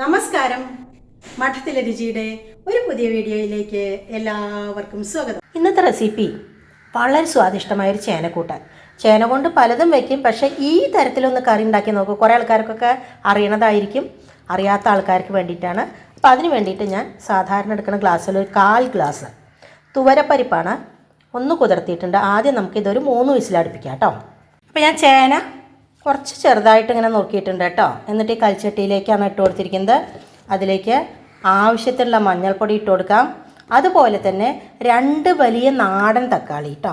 നമസ്കാരം. മഠത്തിലെ രുചിയുടെ ഒരു പുതിയ വീഡിയോയിലേക്ക് എല്ലാവർക്കും സ്വാഗതം. ഇന്നത്തെ റെസിപ്പി വളരെ സ്വാദിഷ്ടമായ ഒരു ചേനക്കൂട്ടാൻ. ചേന കൊണ്ട് പലതും വെക്കും പക്ഷേ ഈ തരത്തിലൊന്ന് കറി ഉണ്ടാക്കി നോക്കൂ. കുറേ ആൾക്കാർക്കൊക്കെ അറിയണതായിരിക്കും അറിയാത്ത ആൾക്കാർക്ക് വേണ്ടിയിട്ടാണ്. അപ്പോൾ അതിന് വേണ്ടിയിട്ട് ഞാൻ സാധാരണ എടുക്കുന്ന ഗ്ലാസ്സിൽ ഒരു കാൽ ഗ്ലാസ് തുവരപ്പരിപ്പാണ് ഒന്ന് കുതിർത്തിയിട്ടുണ്ട്. ആദ്യം നമുക്കിതൊരു മൂന്ന് വിസിലടുപ്പിക്കാം കേട്ടോ. അപ്പോൾ ഞാൻ ചേന കുറച്ച് ചെറുതായിട്ട് ഇങ്ങനെ നോക്കിയിട്ടുണ്ട് കേട്ടോ. എന്നിട്ട് ഈ കൽച്ചട്ടിയിലേക്കാണ് ഇട്ട് കൊടുത്തിരിക്കുന്നത്. അതിലേക്ക് ആവശ്യത്തിനുള്ള മഞ്ഞൾപ്പൊടി ഇട്ട് കൊടുക്കാം. അതുപോലെ തന്നെ രണ്ട് വലിയ നാടൻ തക്കാളി കേട്ടോ.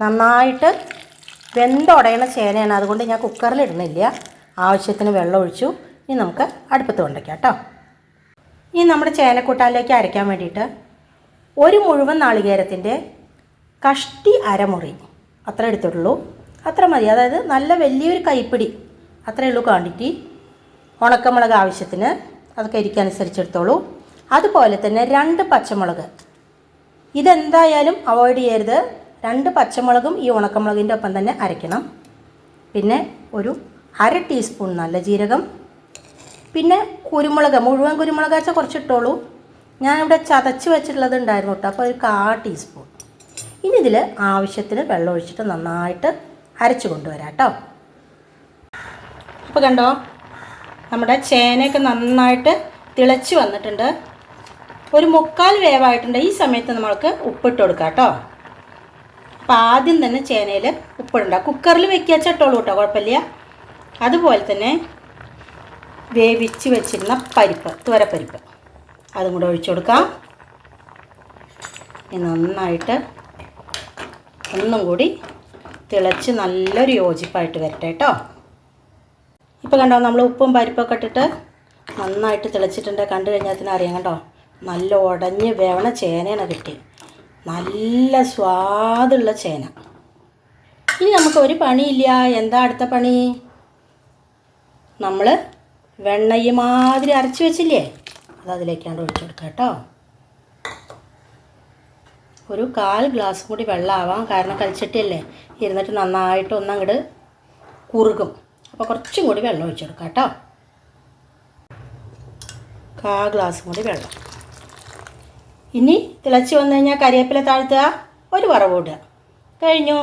നന്നായിട്ട് വെന്തുടയണ ചേനയാണ്. അതുകൊണ്ട് ഞാൻ കുക്കറിൽ ഇടുന്നില്ല. ആവശ്യത്തിന് വെള്ളം ഒഴിച്ചു. ഇനി നമുക്ക് അടുപ്പത്ത് കൊണ്ടയ്ക്കാം കേട്ടോ. ഇനി നമ്മുടെ ചേനക്കൂട്ടാനിലേക്ക് അരയ്ക്കാൻ വേണ്ടിയിട്ട് ഒരു മുഴുവൻ നാളികേരത്തിന്റെ കഷ്ടി അരമുറി അത്ര എടുത്തിട്ടുള്ളൂ. അത്ര മതി. അതായത് നല്ല വലിയൊരു കൈപ്പിടി. അത്രയേ ഉള്ളൂ ക്വാണ്ടിറ്റി. ഉണക്കമുളക് ആവശ്യത്തിന് അതൊക്കെ ഇരിക്കനുസരിച്ച് എടുത്തോളൂ അതുപോലെ തന്നെ രണ്ട് പച്ചമുളക്. ഇതെന്തായാലും അവോയ്ഡ് ചെയ്യരുത്. രണ്ട് പച്ചമുളകും ഈ ഉണക്കമുളകിന്റെ ഒപ്പം തന്നെ അരയ്ക്കണം. പിന്നെ ഒരു അര ടീസ്പൂൺ നല്ല ജീരകം. പിന്നെ കുരുമുളക് മുഴുവൻ കുരുമുളക് വെച്ചാൽ കുറച്ചിട്ടോളൂ. ഞാനിവിടെ ചതച്ച് വെച്ചിട്ടുള്ളത് ഉണ്ടായിരുന്നു കേട്ടോ. അപ്പോൾ ഒരു കാ ടീസ്പൂൺ. ഇനി ഇതിൽ ആവശ്യത്തിന് വെള്ളം ഒഴിച്ചിട്ട് നന്നായിട്ട് അരച്ച് കൊണ്ടുവരാം കേട്ടോ. അപ്പോൾ കണ്ടോ നമ്മുടെ ചേനയൊക്കെ നന്നായിട്ട് തിളച്ച് വന്നിട്ടുണ്ട്. ഒരു മുക്കാൽ വേവായിട്ടുണ്ട് ഈ സമയത്ത് നമ്മൾക്ക് ഉപ്പിട്ട് കൊടുക്കാം കേട്ടോ. അപ്പോൾ ആദ്യം തന്നെ ചേനയിൽ ഉപ്പിടണ്ട. കുക്കറിൽ വെക്കുക ചട്ടോളൂ കേട്ടോ കുഴപ്പമില്ല. അതുപോലെ തന്നെ വേവിച്ച് വെച്ചിരുന്ന പരിപ്പ് തുവരപ്പരിപ്പ് അതും കൂടെ ഒഴിച്ചു കൊടുക്കാം. നന്നായിട്ട് ഒന്നും കൂടി തിളച്ച് നല്ലൊരു യോജിപ്പായിട്ട് വരട്ടെ കേട്ടോ. ഇപ്പോൾ കണ്ടോ നമ്മൾ ഉപ്പും പരിപ്പൊക്കെ ഇട്ടിട്ട് നന്നായിട്ട് തിളച്ചിട്ടുണ്ട്. കണ്ടു കഴിഞ്ഞാൽ തന്നെ അറിയാം കണ്ടോ നല്ല ഉടഞ്ഞ് വേവണ ചേനയാണ് കിട്ടി നല്ല സ്വാദുള്ള ചേന. ഇനി നമുക്ക് ഒരു പണിയില്ല. എന്താ അടുത്ത പണി? നമ്മൾ വെണ്ണയ്യ മാതിരി അരച്ച് വെച്ചില്ലേ? അത് അതിലേക്കാണ്ട് ഒഴിച്ചു കൊടുക്കാം കേട്ടോ. ഒരു കാൽ ഗ്ലാസ് കൂടി വെള്ളമാവാം കാരണം കൽച്ചട്ടിയല്ലേ? ഇരുന്നിട്ട് നന്നായിട്ട് ഒന്നങ്ങട് കുറുകും. അപ്പോൾ കുറച്ചും കൂടി വെള്ളം ഒഴിച്ചു കൊടുക്കാം കേട്ടോ. കാ ഗ്ലാസ് കൂടി വെള്ളം. ഇനി തിളച്ച് വന്നു കഴിഞ്ഞാൽ കരിവേപ്പില താഴ്ത്തുക ഒരു വറവ് ഇടുക. കഴിഞ്ഞു.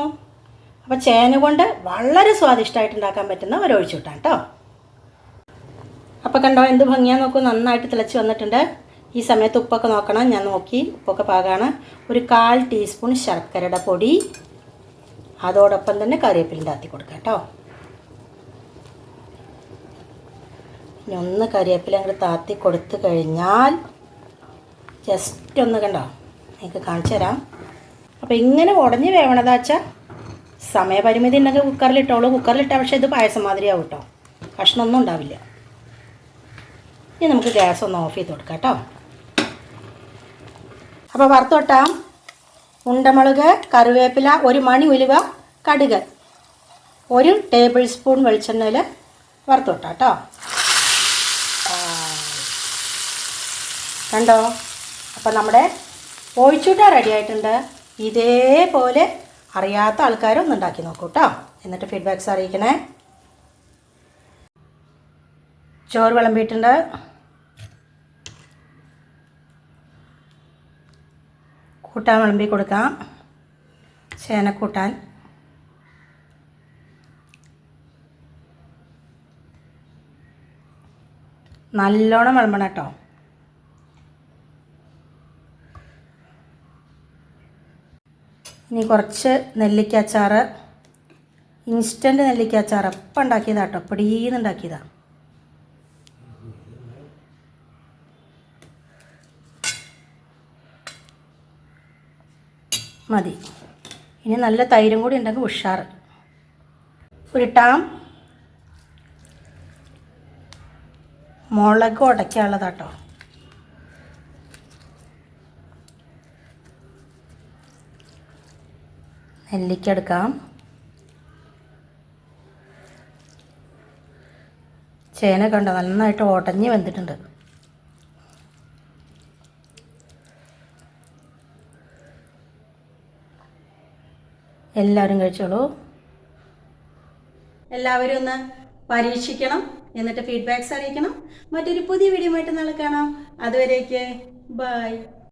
അപ്പോൾ ചേന കൊണ്ട് വളരെ സ്വാദിഷ്ടമായിട്ട് ഉണ്ടാക്കാൻ പറ്റുന്ന ഒരു ഒഴിച്ചു വിട്ടാം കേട്ടോ. അപ്പോൾ കണ്ടോ എന്ത് ഭംഗിയാ? നോക്കൂ നന്നായിട്ട് തിളച്ച് വന്നിട്ടുണ്ട്. ഈ സമയത്ത് ഉപ്പൊക്കെ നോക്കണം. ഞാൻ നോക്കി. ഉപ്പൊക്കെ പാകാണ്. ഒരു കാൽ ടീസ്പൂൺ ശർക്കരയുടെ പൊടി. അതോടൊപ്പം തന്നെ കറിവേപ്പിലിന്റെ ആത്തി കൊടുക്കാം കേട്ടോ. ഇനി ഒന്ന് കറിവേപ്പില അങ്ങോട്ട് താത്തി കൊടുത്തു കഴിഞ്ഞാൽ ജസ്റ്റ് ഒന്ന് കണ്ടോ? നിങ്ങൾക്ക് കാണിച്ചു തരാം. അപ്പോൾ ഇങ്ങനെ ഉടഞ്ഞ് വേവണതാ വെച്ചാൽ സമയപരിമിതി ഉണ്ടെങ്കിൽ കുക്കറിലിട്ടോളൂ കുക്കറിലിട്ടാൽ പക്ഷേ ഇത് പായസം മാതിരിയാവും കേട്ടോ. കഷ്ണമൊന്നും ഉണ്ടാവില്ല. ഇനി നമുക്ക് ഗ്യാസ് ഒന്ന് ഓഫ് ചെയ്ത് കൊടുക്കാം കേട്ടോ. അപ്പോൾ വറുത്തോട്ടാം. ഉണ്ടമുളക് കറിവേപ്പില ഒരു മണി ഉലുവ കടുക്. ഒരു ടേബിൾ സ്പൂൺ വെളിച്ചെണ്ണയിൽ വറുത്തോട്ടാം കേട്ടോ. കണ്ടോ? അപ്പം നമ്മുടെ ഒഴിച്ചൂട്ട റെഡി ആയിട്ടുണ്ട്. ഇതേപോലെ അറിയാത്ത ആൾക്കാരൊന്നും ഉണ്ടാക്കി നോക്കൂ കേട്ടോ. എന്നിട്ട് ഫീഡ്ബാക്ക്സ് അറിയിക്കണേ. ചോറ് വിളമ്പിയിട്ടുണ്ട്. കൂട്ടാൻ വിളമ്പി കൊടുക്കാം. ചേനക്കൂട്ടാൻ നല്ലോണം വിളമ്പണം കേട്ടോ. ഇനി കുറച്ച് നെല്ലിക്ക അച്ചാറ് ഇൻസ്റ്റന്റ് നെല്ലിക്ക അച്ചാർ അപ്പം ഉണ്ടാക്കിയതാ. കേട്ടോ പൊടിയെന്ന് മതി. ഇനി നല്ല തൈരും കൂടി ഉണ്ടെങ്കിൽ ഉഷാറ്. ഉരുട്ടാം മുളക് ഉടയ്ക്കാനുള്ളതാട്ടോ. നെല്ലിക്ക എടുക്കാം. ചേന കണ്ടോ? നന്നായിട്ട് ഉടഞ്ഞ് വെന്തിട്ടുണ്ട്. എല്ലാവരും കഴിച്ചോളൂ. എല്ലാവരും ഒന്ന് പരീക്ഷിക്കണം എന്നിട്ട് ഫീഡ്ബാക്ക്സ് അറിയിക്കണം. മറ്റൊരു പുതിയ വീഡിയോ ആയിട്ട് നാളെ കാണാം. അതുവരേക്ക് ബൈ